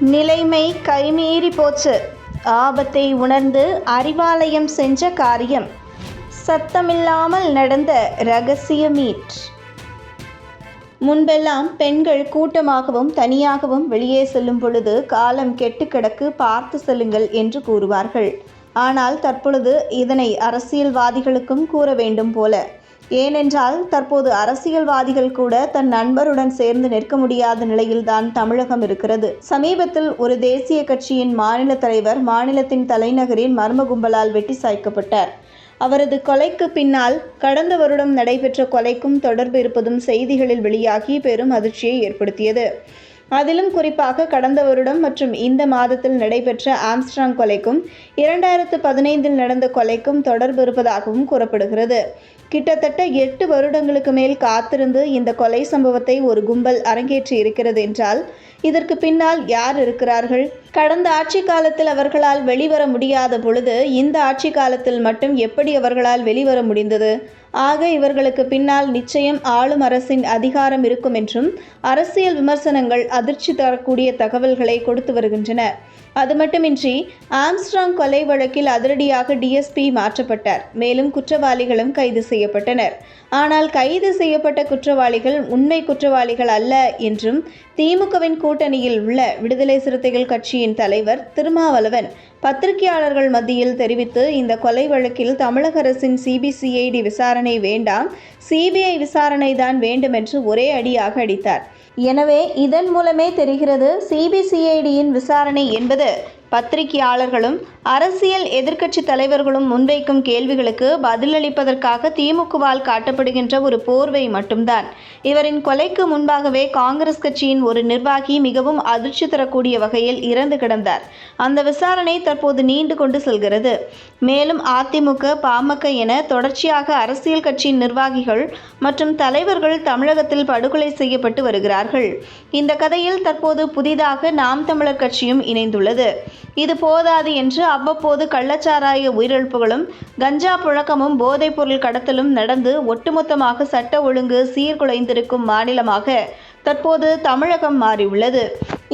நிலைமை கைமீறி போச்சு. ஆபத்தை உணர்ந்து அறிவாலயம் செஞ்ச காரியம். சத்தமில்லாமல் நடந்த ரகசிய மீட். முன்பெல்லாம் பெண்கள் கூட்டமாகவும் தனியாகவும் வெளியே செல்லும் பொழுது காலம் கெட்டு கிடக்கு பார்த்து செல்லுங்கள் என்று கூறுவார்கள். ஆனால் தற்பொழுது இதனை அரசியல்வாதிகளுக்கும் கூற வேண்டும் போல. ஏனென்றால் தற்போது அரசியல்வாதிகள் கூட தன் நண்பருடன் சேர்ந்து நிற்க முடியாத நிலையில்தான் தமிழகம் இருக்கிறது. சமீபத்தில் ஒரு தேசிய கட்சியின் மாநில தலைவர் மாநிலத்தின் தலைநகரின் மர்ம கும்பலால் வெட்டி சாய்க்கப்பட்டார். அவரது கொலைக்கு பின்னால் கடந்த வருடம் நடைபெற்ற கொலைக்கும் தொடர்பு இருப்பதும் செய்திகளில் வெளியாகி பெரும் அதிர்ச்சியை ஏற்படுத்தியது. அதிலும் குறிப்பாக கடந்த வருடம் மற்றும் இந்த மாதத்தில் நடைபெற்ற ஆம்ஸ்ட்ராங் கொலைக்கும் இரண்டாயிரத்து பதினைந்தில் நடந்த கொலைக்கும் தொடர்பு இருப்பதாகவும் கூறப்படுகிறது. கிட்டத்தட்ட எட்டு வருடங்களுக்கு மேல் காத்திருந்து இந்த கொலை சம்பவத்தை ஒரு கும்பல் அரங்கேற்றி இருக்கிறது என்றால் இதற்கு பின்னால் யார் இருக்கிறார்கள்? கடந்த ஆட்சி காலத்தில் அவர்களால் வெளிவர முடியாத பொழுது இந்த ஆட்சி காலத்தில் மட்டும் எப்படி அவர்களால் வெளிவர முடிந்தது? ஆக இவர்களுக்கு பின்னால் நிச்சயம் ஆளும் அரசின் அதிகாரம் இருக்கும் என்றும் அரசியல் விமர்சனங்கள் அதிர்ச்சி தரக்கூடிய தகவல்களை கொடுத்து வருகின்றன. அது மட்டுமின்றி ஆம்ஸ்ட்ராங் கொலை வழக்கில் அதிரடியாக டிஎஸ்பி மாற்றப்பட்டார். மேலும் குற்றவாளிகளும் கைது செய்யப்பட்டனர். ஆனால் கைது செய்யப்பட்ட குற்றவாளிகள் உண்மை குற்றவாளிகள் அல்ல என்றும் திமுகவின் கூட்டணியில் உள்ள விடுதலை சிறுத்தைகள் கட்சியின் தலைவர் திருமாவளவன் பத்திரிகையாளர்கள் மத்தியில் தெரிவித்து இந்த கொலை வழக்கில் தமிழக அரசின் சிபிசிஐடி விசாரணை வேண்டாம். சிபிஐ விசாரணை தான் வேண்டும் என்று ஒரே அடியாக அடித்தார். எனவே இதன் மூலமே தெரிகிறது சிபிசிஐடியின் விசாரணை என்பது பத்திரிகையாளர்களும் அரசியல் எதிர்க்கட்சி தலைவர்களும் முன்வைக்கும் கேள்விகளுக்கு பதிலளிப்பதற்காக திமுகவால் காட்டப்படுகின்ற ஒரு போர்வை மட்டும்தான். இவரின் கொலைக்கு முன்பாகவே காங்கிரஸ் கட்சியின் ஒரு நிர்வாகி மிகவும் அதிர்ச்சி தரக்கூடிய வகையில் இறந்து கிடந்தார். அந்த விசாரணை தற்போது நீண்டு கொண்டு செல்கிறது. மேலும் அதிமுக பாமக என தொடர்ச்சியாக அரசியல் கட்சியின் நிர்வாகிகள் மற்றும் தலைவர்கள் தமிழகத்தில் படுகொலை செய்யப்பட்டு வருகிறார்கள். இந்த கதையில் தற்போது புதிதாக நாம் தமிழர் கட்சியும் இணைந்துள்ளது. இது போதாது என்று அவ்வப்போது கள்ளச்சாராய உயிரிழப்புகளும் கஞ்சா புழக்கமும் போதைப்பொருள் கடத்தலும் நடந்து ஒட்டுமொத்தமாக சட்ட ஒழுங்கு சீர்குலைந்திருக்கும் மாநிலமாக தற்போது தமிழகம் மாறியுள்ளது.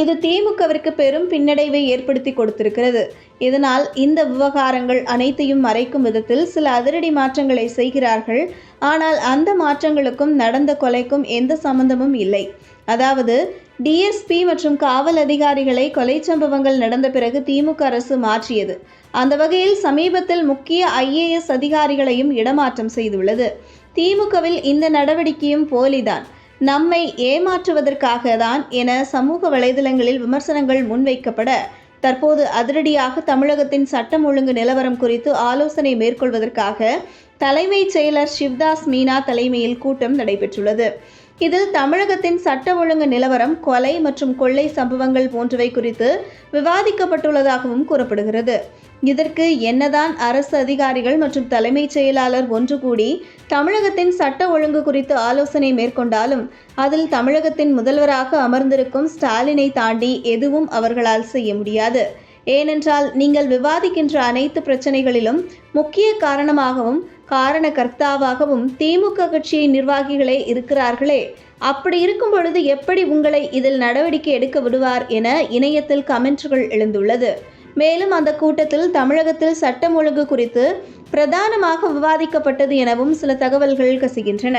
இது திமுகவிற்கு பெரும் பின்னடைவை ஏற்படுத்தி கொடுத்திருக்கிறது. இதனால் இந்த விவகாரங்கள் அனைத்தையும் மறைக்கும் விதத்தில் சில அதிரடி மாற்றங்களை செய்கிறார்கள். ஆனால் அந்த மாற்றங்களுக்கும் நடந்த கொலைக்கும் எந்த சம்பந்தமும் இல்லை. அதாவது டிஎஸ்பி மற்றும் காவல் அதிகாரிகளை கொலை சம்பவங்கள் நடந்த பிறகு திமுக அரசு மாற்றியது. அந்த வகையில் சமீபத்தில் முக்கிய ஐஏஎஸ் அதிகாரிகளையும் இடமாற்றம் செய்துள்ளது. திமுகவில் இந்த நடவடிக்கையும் போலிதான். நம்மை ஏமாற்றுவதற்காக தான் என சமூக வலைதளங்களில் விமர்சனங்கள் முன்வைக்கப்பட தற்போது அதிரடியாக தமிழகத்தின் சட்டம் ஒழுங்கு நிலவரம் குறித்து ஆலோசனை மேற்கொள்வதற்காக தலைமைச் செயலர் சிவ்தாஸ் மீனா தலைமையில் கூட்டம் நடைபெற்றுள்ளது. இதில் தமிழகத்தின் சட்ட ஒழுங்கு நிலவரம் கொலை மற்றும் கொள்ளை சம்பவங்கள் போன்றவை குறித்து விவாதிக்கப்பட்டுள்ளதாகவும் கூறப்படுகிறது. இதற்கு என்னதான் அரசு அதிகாரிகள் மற்றும் தலைமைச் செயலாளர் ஒன்று கூடி தமிழகத்தின் சட்ட ஒழுங்கு குறித்து ஆலோசனை மேற்கொண்டாலும் அதில் தமிழகத்தின் முதல்வராக அமர்ந்திருக்கும் ஸ்டாலினை தாண்டி எதுவும் அவர்களால் செய்ய முடியாது. ஏனென்றால் நீங்கள் விவாதிக்கின்ற அனைத்து பிரச்சனைகளிலும் முக்கிய காரணமாகவும் காரண கர்த்தாவாகவும் திமுக கட்சியின் நிர்வாகிகளே இருக்கிறார்களே. அப்படி இருக்கும் பொழுது எப்படி உங்களை இதில் நடவடிக்கை எடுக்க விடுவார் என இணையத்தில் கமெண்ட்கள் எழுந்துள்ளது. மேலும் அந்த கூட்டத்தில் தமிழகத்தில் சட்டம் ஒழுங்கு குறித்து பிரதானமாக விவாதிக்கப்பட்டது எனவும் சில தகவல்கள் கசிகின்றன.